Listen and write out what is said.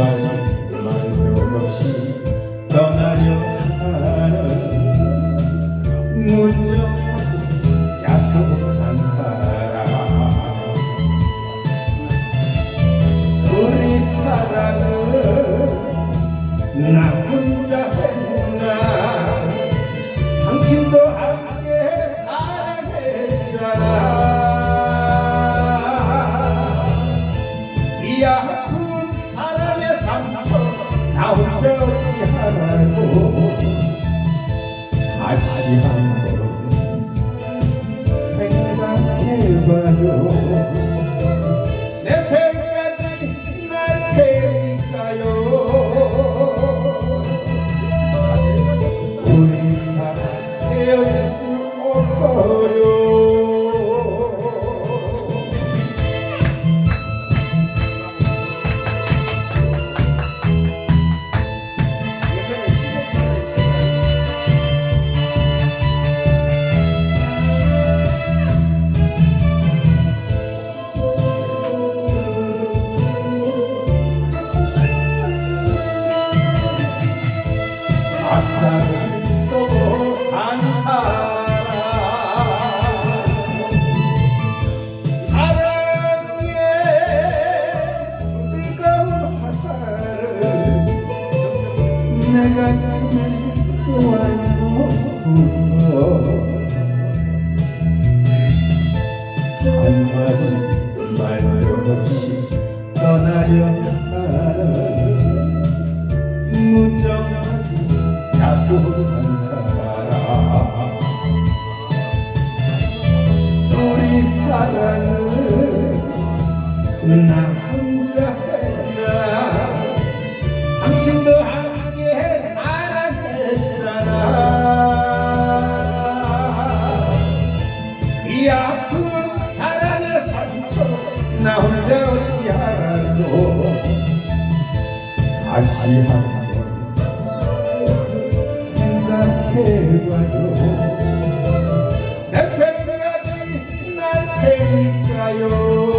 그 말말도 없이 떠나려는 무정하고 약한 사람. 우리 사랑은 나 혼자 했나 나 혼자 어찌하라고 다시 한번 생각해봐요 가사를 써도 한 사람 사랑의 뜨거운 화살을 내 가슴에 쏘아놓고서 한마디 말도 없이 떠나려 하는 무정 나 혼자 했나? 당신도 함께 사랑했잖아. 나 혼자 어찌하라고 다시 한번 생각해봐요 내 생각이 날 테니까요